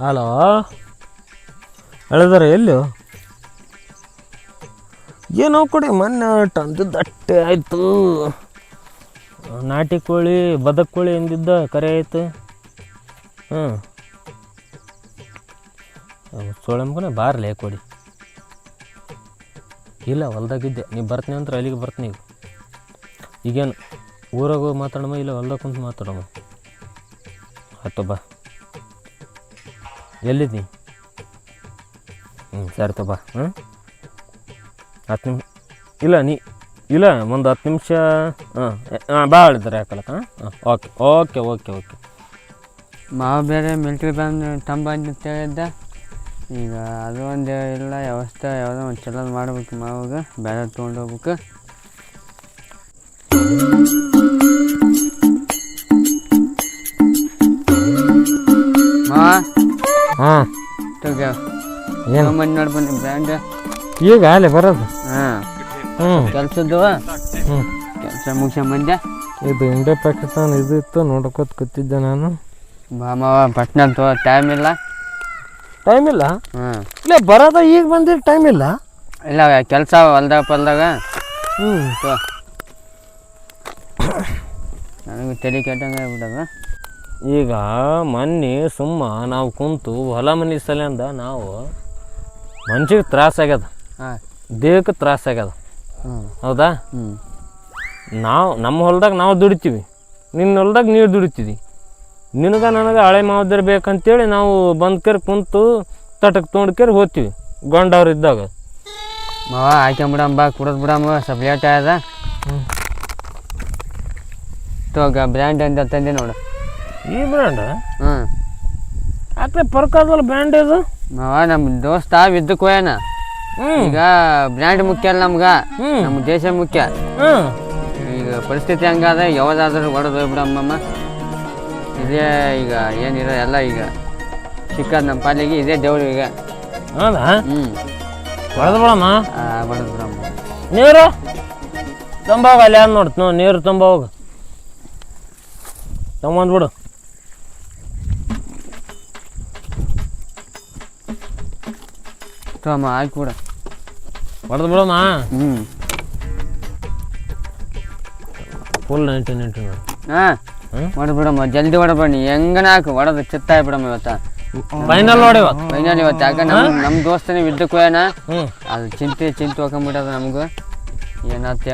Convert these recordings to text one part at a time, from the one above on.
Hello? ಹೇಳಿದಾರೆ ಎಲ್ಲೋ? ಏನೋ ಕೊಡಿ, ಮೊನ್ನೆ ತಂದು ಅಟ್ಟೆ ಆಯಿತು. ನಾಟಿ ಕೋಳಿ, ಬದಕ್ ಕೋಳಿ ಎಂದಿದ್ದ, ಕರೆ ಆಯ್ತು. ಹ್ಞೂ. ಸೋಳಂಬನೇ ಬಾರ್ಲೆ ಕೊಡಿ. ಇಲ್ಲ, ಹೊಲ್ದಾಗಿದ್ದೆ. ನೀವು ಬರ್ತೀನಿ ಅಂದ್ರೆ ಅಲ್ಲಿಗೆ ಬರ್ತೀನಿ ಈಗ ಈಗೇನು, ಊರಾಗ ಮಾತಾಡಮ್ಮ, ಇಲ್ಲ ಹೊಲ್ದಾಗ ಕುಂತು ಮಾತಾಡಮ್ಮ. ಆಯ್ತು, ಬಾ. ಎಲ್ಲಿದ್ದಿ ಹ್ಞೂ ಸರಿ ತಪ್ಪ ಹ್ಞೂ ಹತ್ತು ನಿಮಿಷ ಇಲ್ಲ, ನೀ ಇಲ್ಲ, ಒಂದು ಹತ್ತು ನಿಮಿಷ ಹಾಂ ಹಾಂ ಭಾಳ ಇದ್ದಾರೆ ಯಾಕಲಕ್ಕ? ಹಾಂ ಓಕೆ ಓಕೆ ಓಕೆ ಓಕೆ. ಮಾವು ಬೇರೆ ಮಿಲ್ಟ್ರಿ ಬಂದು ತಂಬ ಅಂತ ಈಗ ಅದು ಒಂದು ಇಲ್ಲ ವ್ಯವಸ್ಥೆ ಯಾವುದೋ ಒಂದು ಚಲೋ ಮಾಡ್ಬೇಕು ಮಾವಾಗ, ಬೇರೆ ತೊಗೊಂಡು ಹೋಗ್ಬೇಕು. ಹಾಂ. ತಗ ಏನು? ಮನೆ ನೋಡಿ ಬನ್ನಿ ಬ್ರ್ಯಾಂಡ್ ಈಗ ಅಲ್ಲಿ ಬರೋದು? ಹಾಂ. ಹ್ಞೂ ಕೆಲ್ಸದ್ದು? ಹ್ಞೂ ಕೆಲಸ ಮುಗಿಸ್ಕೊಂಬಂದೆ ಇದು ಇಂಡಿಯಾ ಪಾಕಿಸ್ತಾನ ಇದು ಇತ್ತು ನೋಡ್ಕೋತ ಕೂತಿದ್ದೆ ನಾನು. ಮಾವ ಪಟ್ನ ತೋ ಟೈಮ್ ಇಲ್ಲ. ಟೈಮ್ ಇಲ್ಲ? ಹಾಂ. ಇಲ್ಲ ಬರೋದ ಈಗ ಬಂದಿದ್ದು ಟೈಮ್ ಇಲ್ಲ? ಇಲ್ಲ ಕೆಲಸ ಹೊಲ್ದಾಗ ಪಲ್ದಾಗ. ಹ್ಞೂ ನನಗೆ ತಲೆ ಕೆಟ್ಟಂಗೆ ಆಗ್ಬಿಟ್ಟದ. ಈಗ ಮೊನ್ನೆ ಸುಮ್ಮ ನಾವು ಕುಂತು ಹೊಲ ಮನೆ ಸಲಿಂದ ನಾವು ಮನ್ಸಿಗೆ ತ್ರಾಸ ಆಗ್ಯದ. ದೇಹಕ್ಕೆ ತ್ರಾಸಾಗ್ಯದ ಆಗ್ಯದ. ಹೌದಾ? ನಾವು ನಮ್ಮ ಹೊಲ್ದಾಗ ನಾವು ದುಡಿತೀವಿ. ನಿನ್ನ ಹೊಲ್ದಾಗ ನೀರು ದುಡಿತೀವಿ ನಿನಗೆ ನನಗೆ ಹಳೆ ಮಾವದರ್ ಬೇಕಂತೇಳಿ ನಾವು ಬಂದು ಕೇರಿ ಕುಂತು ತಟಕ್ಕೆ ತೊಗೊಂಡ್ಕೇರಿ ಹೋಗ್ತೀವಿ. ಗೊಂಡವ್ರು ಇದ್ದಾಗ. ಮಾವ ಹಾಕ್ಕೊಂಬಿಡಮ್ಮ ಬಾ ಕುಡದ್ ಬಿಡಮ್ಮ ಸ್ವಲ್ಪ ಲೇಟ್ ತೋಗ ಬ್ರ್ಯಾಂಡ್ ಅಂತ ತಂದೆ ನೋಡು. ಈ ಬ್ರ್ಯಾಂಡ್ ಹಾಂ ಯಾಕೆ ಪರ್ಕ್ ಅದಲ್ಲ ಬ್ರ್ಯಾಂಡ್ ಇದು? ಮಾವ ನಮ್ಮ ದೋಸ್ತ ವಿದ್ದಕ್ಕೆ ಹೋಯನ ಏನ ಈಗ ಬ್ರ್ಯಾಂಡ್ ಮುಖ್ಯ ಅಲ್ಲ ನಮ್ಗೆ. ನಮ್ಮ ದೇಶ ಮುಖ್ಯ. ಈಗ ಪರಿಸ್ಥಿತಿ ಹಂಗಾದ ಯಾವ್ದಾದ್ರೂ ಹೊಡೆದು ಬಿಡಮ್ಮಮ್ಮ ಇದೇ ಈಗ ಏನಿರೋ ಎಲ್ಲ ಈಗ ಸಿಕ್ಕದ ನಮ್ಮ ಪಾಲಿಗೆ ಇದೇ ದೇವ್ರು ಈಗ ಹೌದಾ? ಹ್ಞೂ ಹೊಡೆದು ಬಿಡಮ್ಮ. ಹೊಡೆದು ಬಿಡಮ್ಮ ನೀರು? ತಂಬೋಗ ಅಲ್ಲಿ ಏನು ನೋಡ್ತು? ನೀರು ತುಂಬ ತಂಬೋಗ ತೊಗೊಂಬಂದ್ಬಿಡು. ತೋಮ್ಮ ಹಾಕ್ಬಿಡ ಹೊಡೆದು ಬಿಡಮ್ಮ ಹ್ಞೂ ಫುಲ್ ನೈಂಟಿ ನೈಂಟಿ ನೋಡಿ ಹಾಂ. ಹ್ಮ್? ಹೊಡೆದು ಬಿಡಮ್ಮ ಜಲ್ದಿ ಹೊಡಬಣ್ಣಿ ಹೆಂಗನ ಹಾಕು ಹೊಡೆದು ಚಿತ್ತಾಯ್ ಬಿಡಮ್ಮ ಇವತ್ತ. ಫೈನಲ್ ನೋಡಿ ಇವತ್ತು? ಫೈನಲ್ ಇವತ್ತು. ಯಾಕೆ ನಮ್ಮ ನಮ್ಮ ದೋಸ್ತನೇ ವಿದ್ದಕ್ಕೆ ಹೋಯನ ಹ್ಞೂ ಅದು ಚಿಂತೆ ಚಿಂತೆ ಹೋಗ್ಕೊಂಬಿಟ್ಟದ ನಮಗೂ. ಏನಾಗ್ತಿ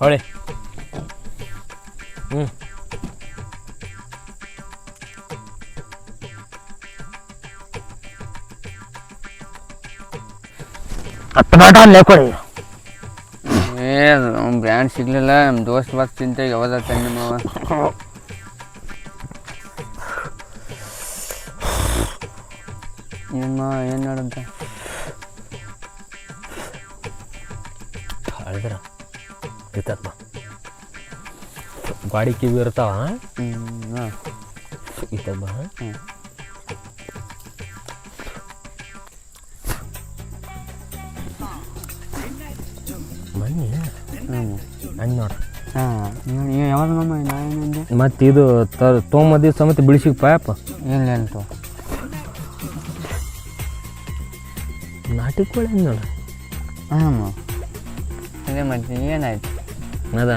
ಹೊಳಿ ಹ್ಞೂ ಹತ್ತು ಬಾಟ ಅಲ್ಲೇ ಕೊಡಿ. ಏ ಅವ್ನ ಬ್ರ್ಯಾಂಡ್ ಸಿಗ್ಲಿಲ್ಲ ನಮ್ಮ ದೋಸ್ತ್ ಬಸ್ ಚಿಂತೆ ಯಾವ್ದ ತಂದೆ ಮಾವ? ನಿಮ್ಮ ಏನು ನೋಡಂತ ಅಳ್ದ್ರ ಇರ್ತದ ಗಾಡಿ ಕಿವಿ ಇರ್ತಾವ ಹಂಗೆ ಹಾಂ. ನೀವು ಯಾವಾಗ ಮತ್ತು ಇದು ತೊಗೊಂಬದಿ ಸಮೇತ ಬಿಡಿಸಿ ಪಾಯಪ್ಪ ಇಲ್ಲ ಅಂತ ನಾಟಿ ಕೋಳಿ ನೋಡ. ಹಾಂ ಅದೇ ಮತ್ತೆ ಏನಾಯ್ತು? ಅದ?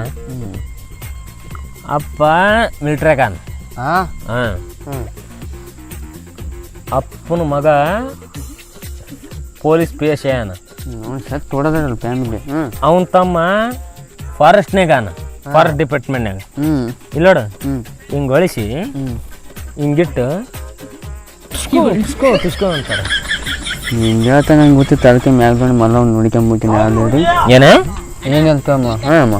ಅಪ್ಪ ಹಾಂ? ಹಾಂ. ಹ್ಞೂ ಅಪ್ಪನ ಮಗ ಪೊಲೀಸ್ ಪಿ ಎಸ್ ಏನ ಸತ್ ಫ್ಯಾಮಿಲಿ ಅವನ ತಮ್ಮ ಫಾರೆಸ್ಟ್ನಾಗಾನ ಫಾರೆಸ್ಟ್ ಡಿಪಾರ್ಟ್ಮೆಂಟ್ನಾಗ ಇಲ್ಲೋಡ ಹಿಂಗೆ ಹ್ಞೂ ಹಿಂಗಿಟ್ಟು ಟಿಸ್ಕೋ ಟಿಸ್ಕೋ ಅಂತಾರೆ. ಹಿಂಗೆ ಹೇಳ್ತಾ ನಂಗೆ ಗೊತ್ತಿತ್ತು ಅದಕ್ಕೆ ಮ್ಯಾಲ ಬಂದು ಮಲ್ಲ ಅವ್ನು ನೋಡ್ಕೊಂಬಿಟ್ಟಿನಿ ಆಲ್ರೆಡಿ. ಏನ? ತಮ್ಮ. ಹಾಂ ಅಮ್ಮ.